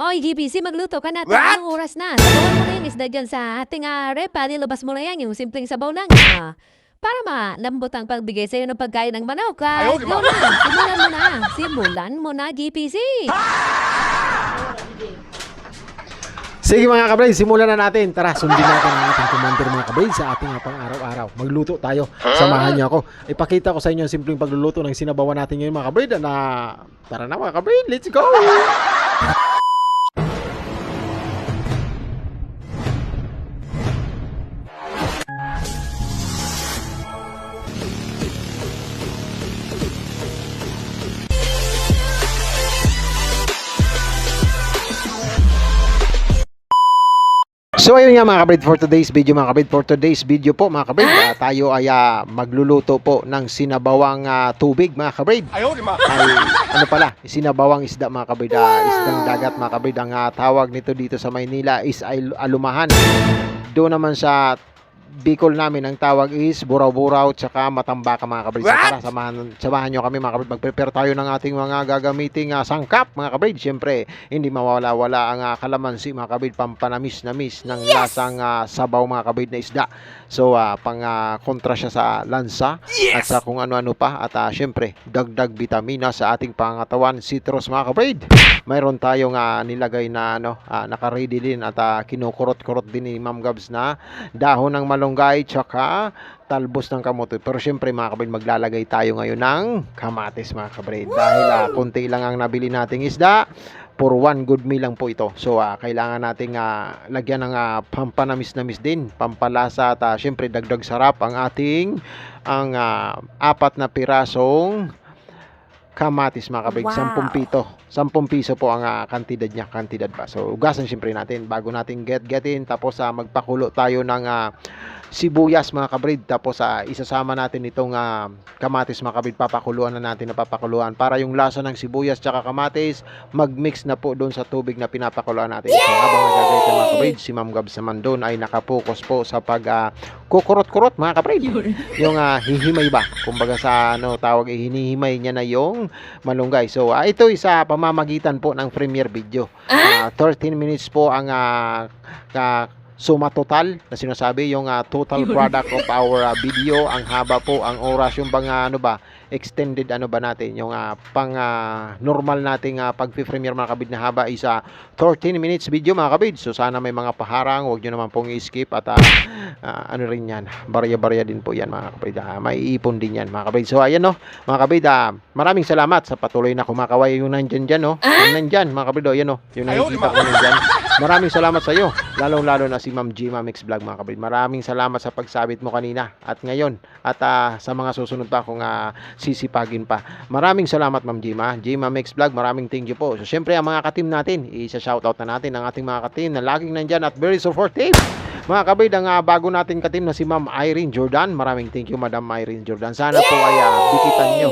Oy, GPC, magluto ka na. Tamang oras na. Sabawan mo na yung isda dyan sa ating uh, ah. Nilabas mo na yan, yung simpleng sabaw lang. ah. para malambot ang pagbigay sa'yo ng pagkain ng manok. Ah, Ayaw, na. Simulan mo na. Simulan mo na, GPC. Sige mga kabraid, simulan na natin. Tara, sundin natin ang ating commander mga kabraid sa ating pang araw-araw. Magluto tayo. Samahan niyo ako. Ipakita ko sa inyo ang simpleng pagluluto ng sinabawan natin ngayon mga kabraid. Na, tara na mga kabraid, let's go! So ayun nga mga kabrid for today's video mga kabrid for today's video po mga kabrid ah, tayo ay ah, magluluto po ng sinabawang ah, tubig mga kabrid ma. ay ano pala? Sinabawang isda mga kabrid ah, isdang dagat mga kabrid ang ah, tawag nito dito sa Maynila is ay alumahan. Doon naman sa Bicol namin ang tawag is buraw-buraw tsaka matambaka mga kabrid so, What? tara samahan, samahan nyo kami mga kabrid mag-prepare tayo ng ating mga gagamiting ah, sangkap mga kabrid syempre hindi mawala-wala ang ah, kalamansi mga kabrid pampanamis-namis ng lasang ah, sabaw mga kabrid na isda. So ah, pang ah, kontra siya sa lansa at sa kung ano-ano pa. At ah, syempre dagdag vitamina sa ating pangatawan citrus mga kabrid mayroon tayong ah, nilagay na ano ah, naka-ready din at ah, kinukurot-kurot din ni Ma'am Gabs na dahon ng malunggay tsaka talbos ng kamote. Pero syempre mga kabrid, maglalagay tayo ngayon ng kamatis mga kabrid. Dahil ah, konti lang ang nabili nating isda, for one good meal lang po ito. So ah, kailangan nating ah, lagyan ng ah, pampanamis-namis din, pampalasa at ah, syempre dagdag sarap ang ating ang ah, apat na pirasong kamatis mga kabig, Wow. 10 pito. 10 piso po ang ah, kantidad niya, kantidad ba. So, ugasan siyempre natin bago natin get-getin. Tapos, ah, magpakulo tayo ng ah, sibuyas mga kabrid. Tapos, ah, isasama natin itong ah, kamatis mga kabrid. Papakuluan na natin na papakuluan. Para yung lasa ng sibuyas tsaka kamatis, mag-mix na po doon sa tubig na pinapakuluan natin. So, habang nagagay ka mga kabrid, si Ma'am Gabs naman doon ay nakapokus po sa pag ah, kukurot-kurot mga kabrid yung ah, hihimay ba kumbaga sa ano tawag eh, hinihimay niya na yung malunggay so ah, ito isa pamamagitan po ng premiere video Ah, 13 minutes po ang ah, ka- suma total na sinasabi yung ah, total product of our ah, video. Ang haba po ang oras yung bang ah, ano ba extended ano ba natin yung ah, pang ah, normal nating uh, pag-premiere mga kabid na haba is ah, 13 minutes video mga kabid. So sana may mga paharang wag nyo naman pong i-skip at ah, ah, ano rin yan barya-barya din po yan mga kabid Ah, may ipon din yan mga kabid. So ayan no mga kabid ah, maraming salamat sa patuloy na kumakaway. Yung nandyan dyan no yung nandyan mga kabid oh, yan no yung nakikita ko nandyan maraming salamat sa iyo lalong lalo na si Ma'am G Mix Vlog mga kabid maraming salamat sa pagsabit mo kanina at ngayon. At ah, sa mga susunod pa kung ah, sisipagin pa. Maraming salamat Ma'am Gima Gima Mix Vlog maraming thank you po. So syempre ang mga katim natin isa-shoutout na natin ang ating mga katim na laging nandyan at very supportive mga kabid, ang ah, bago natin katim na si Ma'am Irene Jordan. Maraming thank you, Madam Irene Jordan. Sana po ay ah, dikitan nyo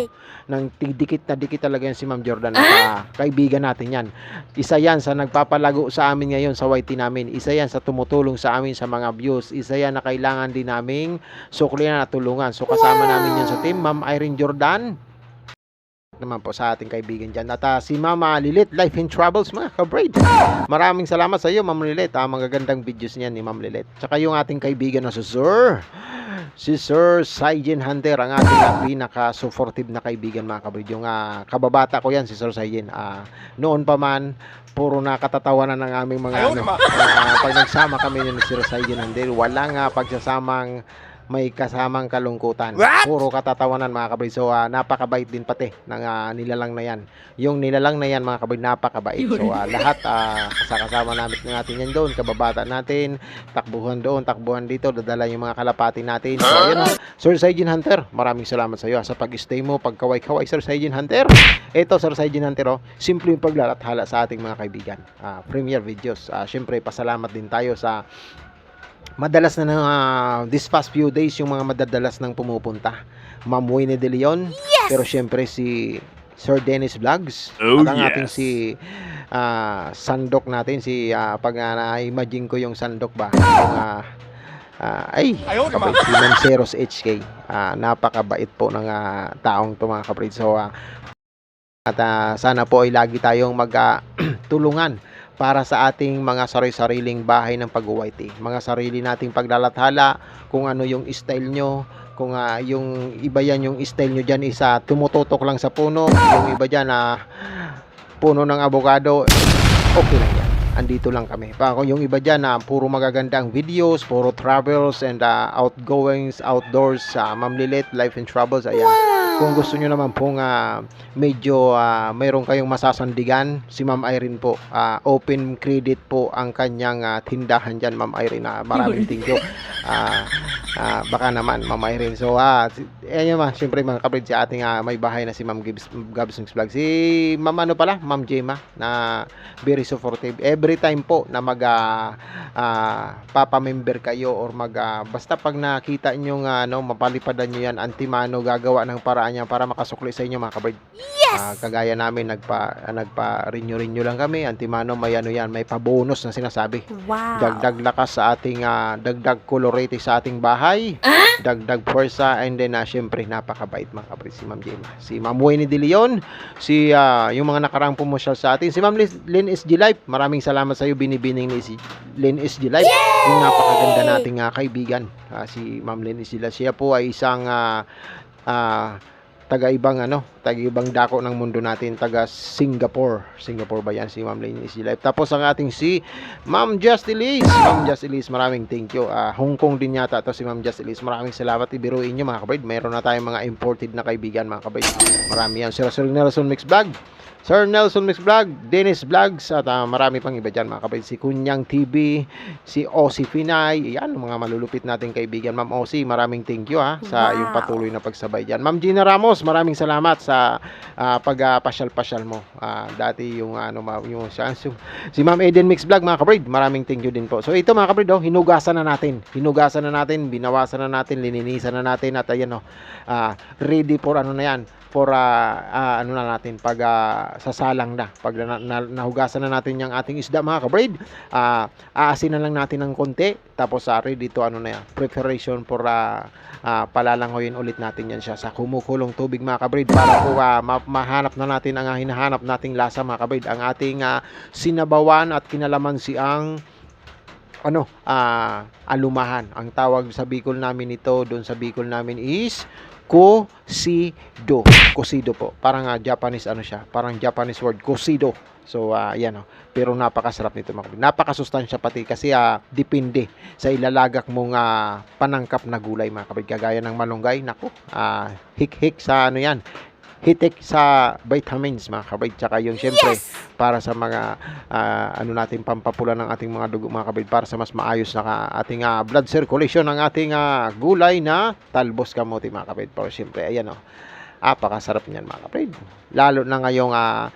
ng dikit na dikit talaga yan si Ma'am Jordan. At ah, kaibigan natin yan. Isa yan sa nagpapalago sa amin ngayon sa YT namin. Isa yan sa tumutulong sa amin sa mga views. Isa yan na kailangan din naming suklian at tulungan. So kasama namin yan sa team, Ma'am Irene Jordan naman po sa ating kaibigan dyan. At ah, si Mama Lilit, Life in Troubles, mga kabraid. Maraming salamat sa iyo, Ma'am Lilit. Ah, magagandang videos niyan ni Ma'am Lilit. Tsaka yung ating kaibigan na si Sir. Si Sir Saijin Hunter, ang ating ah, pinaka-supportive na kaibigan, mga kabraid. Yung ah, kababata ko yan, si Sir Saijin. Ah, noon pa man, puro nakatatawanan ng aming mga Ayaw ano. ah, pag nagsama kami ni Sir Saijin Hunter, wala nga pagsasamang may kasamang kalungkutan. What? Puro katatawanan mga kabay. So ah, napakabait din pati ng ah, nilalang na yan. Yung nilalang na yan mga kabay, napakabait. So ah, lahat ah, kasama namin natin yan doon. Kababata natin, takbuhan doon, takbuhan dito, dadala yung mga kalapati natin. So ayun ah, Sir Saijin Hunter, maraming salamat sa iyo sa pag-stay mo, pagkaway-kaway Sir Saijin Hunter. Ito Sir Saijin Hunter, oh, simple yung paglalathala sa ating mga kaibigan. Ah, premiere videos. Ah, Siyempre, pasalamat din tayo sa madalas na na ah, this past few days yung mga madadalas nang pumupunta. Ma'am Winnie De Leon, pero syempre si Sir Dennis Vlogs, Oh, at ang yes. ating si ah, Sandok natin, si ah, pag ah, na-imagine ko yung Sandok ba, ah, ah, ay, kapatid, si Manceros HK, Ah, napakabait po ng ah, taong to mga kapatid. So, ah, at ah, sana po ay lagi tayong magtulungan para sa ating mga sarili-sariling bahay ng pag-white. Mga sarili nating paglalathala, kung ano yung style nyo, kung ah, yung iba yan yung style nyo dyan isa tumututok lang sa puno, yung iba dyan na puno ng avocado, okay lang yan. Andito lang kami. Pa kung yung iba dyan na puro magagandang videos, puro travels and ah, outgoings, outdoors sa Ma'am Lilit, Life and Travels, ayan. Kung gusto nyo naman pong ah, medyo ah, mayroon kayong masasandigan, si Ma'am Irene po, ah, open credit po ang kanyang ah, tindahan dyan, Ma'am Irene. Ah, maraming thank you. Ah, ah, baka naman, Ma'am Irene. So, ah, si, ayan ma, syempre mga kapatid, si ating ah, may bahay na si Ma'am Gibbs, Gabs Vlog. Si Ma'am ano pala, Ma'am Jema, na very supportive. Every time po na mag ah, ah, papa-member kayo or mag ah, basta pag nakita nyo nga ano, mapalipadan nyo yan, antimano gagawa ng paraan yan para makasukli sa inyo mga kabrid. Yes! kagaya namin, nagpa, ah, nagpa-renew-renew lang kami, antimano may ano yan, may pa-bonus na sinasabi. Wow. Dagdag lakas sa ating, ah, dagdag colorete sa ating bahay, dagdag forsa, and then ah, syempre napakabait mga kabrid si Ma'am Jema. Si Ma'am Winnie De Leon, si ah, yung mga nakaraang pumosyal sa atin, si Ma'am Lynn SG Life, maraming salamat sa iyo binibining ni si Lynn SG Life. Yung napakaganda nating ah, kaibigan, ah, si Ma'am Lynn SG Life. Siya po ay isang ah, ah, taga-ibang ano, taga-ibang dako ng mundo natin, taga Singapore. Singapore ba yan si Ma'am Lynn SG Life? Tapos ang ating si Ma'am Just Elise. Ma'am Just Elise, maraming thank you. Ah, Hong Kong din yata to si Ma'am Just Elise. Maraming salamat. Ibiruin nyo mga kabrid. Meron na tayong mga imported na kaibigan mga kabrid. Marami yan. Sir Sir Nelson Mix Vlog. Sir Nelson Mix Vlog, Dennis Vlogs, at ah, marami pang iba dyan mga kabrid. Si Kunyang TV, si Osi Finay, yan, mga malulupit nating kaibigan. Ma'am Osi, maraming thank you ha, sa Wow. yung patuloy na pagsabay dyan. Ma'am Gina Ramos, maraming salamat sa ah, pag-pasyal-pasyal mo. Ah, dati yung ano, ma- yung, si, si Ma'am Eden Mix Vlog, mga kabrid, maraming thank you din po. So ito mga kabrid, oh, hinugasan na natin. Hinugasan na natin, binawasan na natin, lininisan na natin, at ayan, oh, ah, ready for ano na yan, for ah, ah, ano na natin pag ah, sasalang na. Pag na, na- nahugasan na natin yung ating isda mga kabrid ah aasin na lang natin ng konti. Tapos ah, ready to ano na yan preparation for ah, ah, palalangoyin ulit natin yan siya sa kumukulong tubig mga kabrid para po ah, ma- mahanap na natin ang ah, hinahanap nating lasa mga kabrid ang ating ah, sinabawan at kinalamansi ang ano, ah, alumahan. Ang tawag sa Bicol namin ito, doon sa Bicol namin is kosido. Kosido po. Parang ah, Japanese ano siya, parang Japanese word kosido. So ah, yan oh. Pero napakasarap nito mga kapatid. Napakasustansya pati kasi ah, depende sa ilalagak mong ah, panangkap na gulay mga kapatid. Kagaya ng malunggay, nako, ah, hik-hik sa ano yan. Hitik sa vitamins mga kapatid. Tsaka yung syempre para sa mga ah, ano natin pampapula ng ating mga dugo mga kapatid para sa mas maayos na ating ah, blood circulation ng ating ah, gulay na talbos kamote mga kapatid. Pero syempre ayan oh. Apakasarap niyan mga kapatid. Lalo na ngayong ah,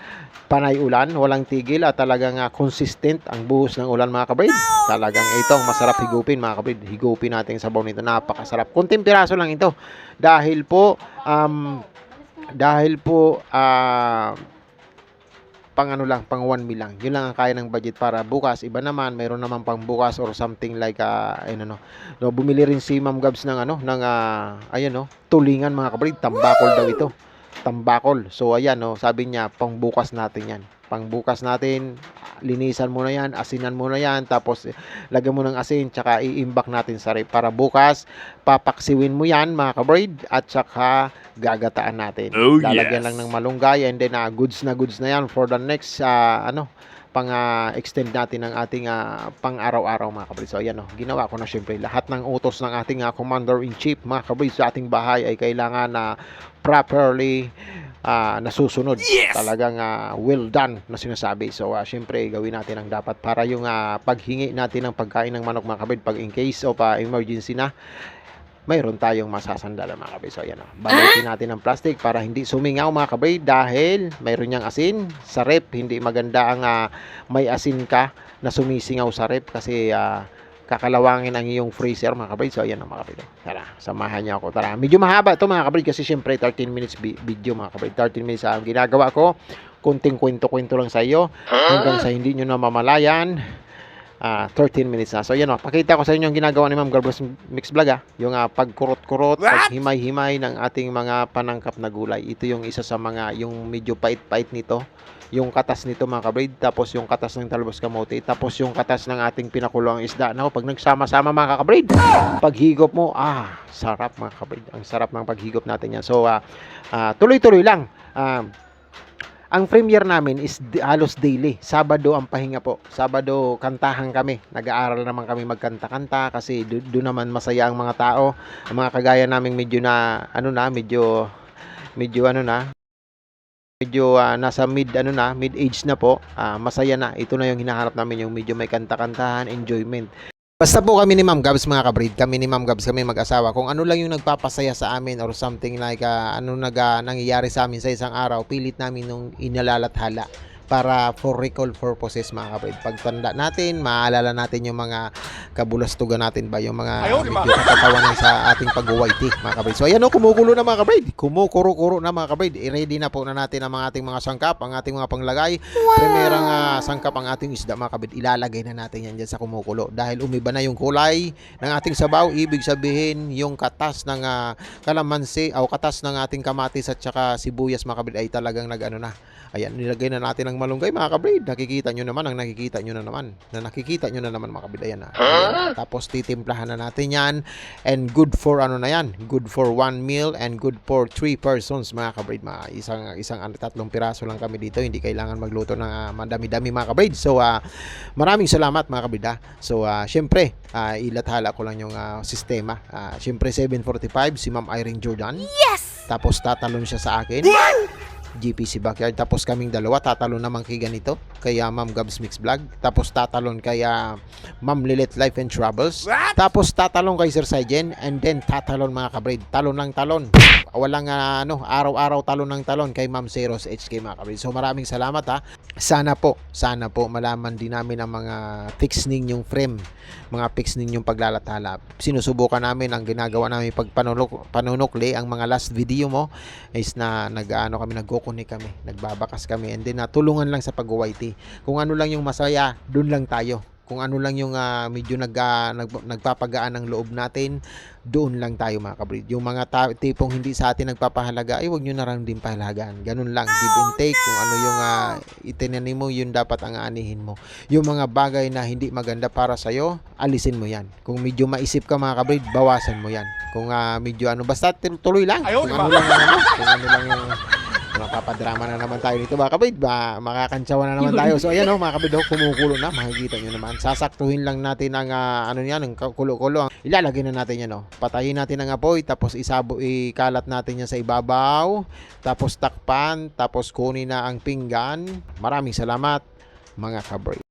panay ulan, walang tigil at talagang ah, consistent ang buhos ng ulan mga kapatid. Talagang ito ang masarap higupin mga kapatid. Higupin natin sa sabaw nito. Napakasarap. Kunting piraso lang ito. Dahil po um, dahil po ah pang ano lang, pang 1 mil lang. Yun lang ang kaya ng budget para bukas. Iba naman, mayroon naman pang bukas or something like uh, ayun ano. No, bumili rin si Ma'am Gabs ng ano, ng ah, ayan no, tulingan mga kabrid, tambakol daw ito. Tambakol. So ayan no, sabi niya pang bukas natin 'yan. Pang bukas natin, linisan mo na 'yan, asinan mo na 'yan, tapos eh, lagyan mo ng asin tsaka iimbak natin sa rep para bukas papaksiwin mo 'yan mga kabrid at tsaka gagataan natin. Oh, Lalagyan yes. lang ng malunggay and then ah, goods na goods na 'yan for the next ah, ano pang ah, extend natin ang ating ah, pang araw-araw mga kabrid. So ayan oh, ginawa ko na syempre lahat ng utos ng ating ah, commander in chief mga kabrid sa ating bahay ay kailangan na properly ah, nasusunod. Yes! Talagang ah, well done na sinasabi. So ah, syempre gawin natin ang dapat para yung ah, paghingi natin ng pagkain ng manok mga kabrid pag in case of ah, emergency na mayroon tayong masasandalan mga kabrid. So, ayan o. Balutin natin ng plastic para hindi sumingaw mga kabrid dahil mayroon niyang asin. Sa rep, hindi maganda ang ah, may asin ka na sumisingaw sa rep kasi ah, kakalawangin ang iyong freezer mga kabrid. So, ayan o mga kabrid. Tara, samahan niyo ako. Tara, medyo mahaba ito mga kabrid kasi syempre 13 minutes video mga kabrid. 13 minutes ang ginagawa ko. Kunting kwento-kwento lang sa iyo hanggang sa hindi nyo na mamalayan ah 13 minutes na. So yan o, pakita ko sa inyo ang ginagawa ni Ma'am Garbos Mix Vlog ah. Yung ah, pagkurot-kurot, paghimay-himay ng ating mga panangkap na gulay. Ito yung isa sa mga, yung medyo pait-pait nito. Yung katas nito mga kabrid, tapos yung katas ng talbos kamote, tapos yung katas ng ating pinakulong isda. Nako, pag nagsama-sama mga kabrid, paghigop mo, ah, sarap mga kabrid. Ang sarap ng paghigop natin yan. So, ah, ah, tuloy-tuloy lang. Ah, ang premiere namin is halos daily. Sabado ang pahinga po. Sabado kantahan kami. Nag-aaral naman kami magkanta-kanta kasi do- doon naman masaya ang mga tao. Ang mga kagaya naming medyo na ano na, medyo medyo ano na, medyo ah, nasa mid ano na, mid age na po. Ah, masaya na. Ito na yung hinahanap namin yung medyo may kanta-kantahan, enjoyment. Basta po kami ni Ma'am Gabs mga kabrid, kami ni Ma'am Gabs kami mag-asawa. Kung ano lang yung nagpapasaya sa amin or something like ah, ano nag ah, nangyayari sa amin sa isang araw, pilit namin nung inalalathala para for recall purposes mga kabrid. Pagtanda natin, maalala natin yung mga kabulastugan natin ba, yung mga medyo katatawanan sa ating pag-uwaiti mga kabrid. So ayan o, kumukulo na mga kabrid. Kumukuro-kuro na mga kabrid. I-ready na po na natin ang mga ating mga sangkap, ang ating mga panglagay. Primerang ah, sangkap ang ating isda mga kabid, ilalagay na natin yan dyan sa kumukulo. Dahil umiba na yung kulay ng ating sabaw, ibig sabihin yung katas ng ah, kalamansi o katas ng ating kamatis at saka sibuyas mga kabid ay talagang nag-ano na. Ayan, nilagay na natin ang malunggay mga kabid. Nakikita nyo naman, ang nakikita nyo na naman. Na nakikita nyo na naman mga kabid. Ayan na. Ayan. Tapos titimplahan na natin yan. And good for ano na yan. Good for one meal and good for three persons mga kabid. Mga isang, isang tatlong piraso lang kami dito. Hindi kailangan magluto ng ah, madami-dami mga kabid. So, ah, maraming salamat mga kabid. ah. So, ah, syempre, ah, ilathala ko lang yung ah, sistema. Ah, syempre, 745, si Ma'am Irene Jordan. Yes! Tapos tatalon siya sa akin. GPC Backyard. Tapos kaming dalawa, tatalon naman kay ganito, kay ah, Ma'am Gabs Mix Vlog. Tapos tatalon kay ah, Ma'am Lilit Life and Travels. Tapos tatalon kay Sir Saijen. And then tatalon mga kabrid. Talon ng talon. Walang ah, ano, araw-araw talon ng talon kay Ma'am Zeros HK mga kabrid. So maraming salamat ha. Sana po, sana po malaman din namin ang mga fix ninyong frame, mga fix ninyong paglalathala. Sinusubukan namin ang ginagawa namin pag panunukli ang mga last video mo is na nag-ano kami nagkukunik kami, nagbabakas kami and then uh, tulungan lang sa pag-YT. Kung ano lang yung masaya, doon lang tayo. Kung ano lang yung ah, medyo nag, ah, nag- nagpapagaan ng loob natin, doon lang tayo mga kabrid. Yung mga ta- tipong hindi sa atin nagpapahalaga, ay wag nyo na lang din pahalagaan. Ganun lang, give and take. Kung ano yung uh, itinanim mo, yun dapat ang aanihin mo. Yung mga bagay na hindi maganda para sa'yo, alisin mo yan. Kung medyo maisip ka mga kabrid, bawasan mo yan. Kung ah, medyo ano, basta tuloy lang. Ayaw, Kung ano lang ano, kung ano lang yung Mapapadrama na naman tayo dito mga kabid. Ba, makakantsawa na naman tayo. So ayan o mga kabid, oh, kumukulo na. Makikita nyo naman. Sasaktuhin lang natin ang ah, ano yan, ang kulo-kulo. Ilalagay na natin yan o. Patayin natin ang apoy. Tapos isabo, ikalat natin yan sa ibabaw. Tapos takpan. Tapos kunin na ang pinggan. Maraming salamat mga kabrid.